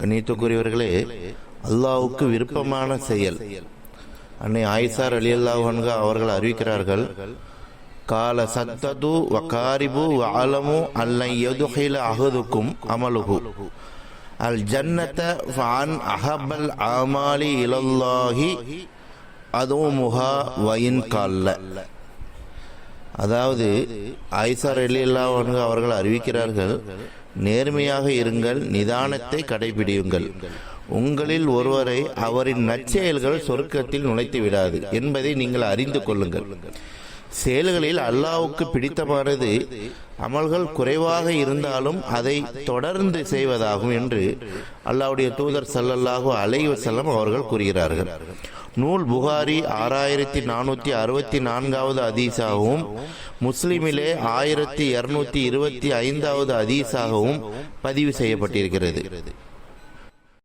கணித்துக்குரியவர்களே அல்லாவுக்கு விருப்பமான செயல். அன்னை ஆயிசார் அலி அல்லாஹன்க அவர்கள் அறிவிக்கிறார்கள் கால சத்தது வகாரிபு வாலமு அல்லை எதுகையில் அஹதுக்கும் அமலுகு அல் ஜன்னத ஃபான் அஹபல் ஆமாலி இலல்லாஹி அதுவும் முகா வயின் கால்ல. அதாவது ஆயிசார் அலி அல்லாஹன்க அவர்கள் அறிவிக்கிறார்கள் நேர்மையாக இருங்கள் நிதானத்தை கடைபிடியுங்கள். உங்களில் ஒருவரை அவரின் நற்செயல்கள் சொர்க்கத்தில் நுழைத்து விடாது என்பதை நீங்கள் அறிந்து கொள்ளுங்கள். செயல்களில் அல்லாவுக்கு பிடித்தமானது அமல்கள் குறைவாக இருந்தாலும் அதை தொடர்ந்து செய்வதாகும் என்று அல்லாவுடைய தூதர் சல்லல்லாஹு அலைஹி செல்லம் அவர்கள் கூறுகிறார்கள். நூல் புகாரி ஆறாயிரத்தி நானூற்றி அறுபத்தி நான்காவது அதீசாகவும் முஸ்லிமிலே ஆயிரத்தி இருநூத்தி இருபத்தி ஐந்தாவது அதீசாகவும் பதிவு செய்யப்பட்டிருக்கிறது.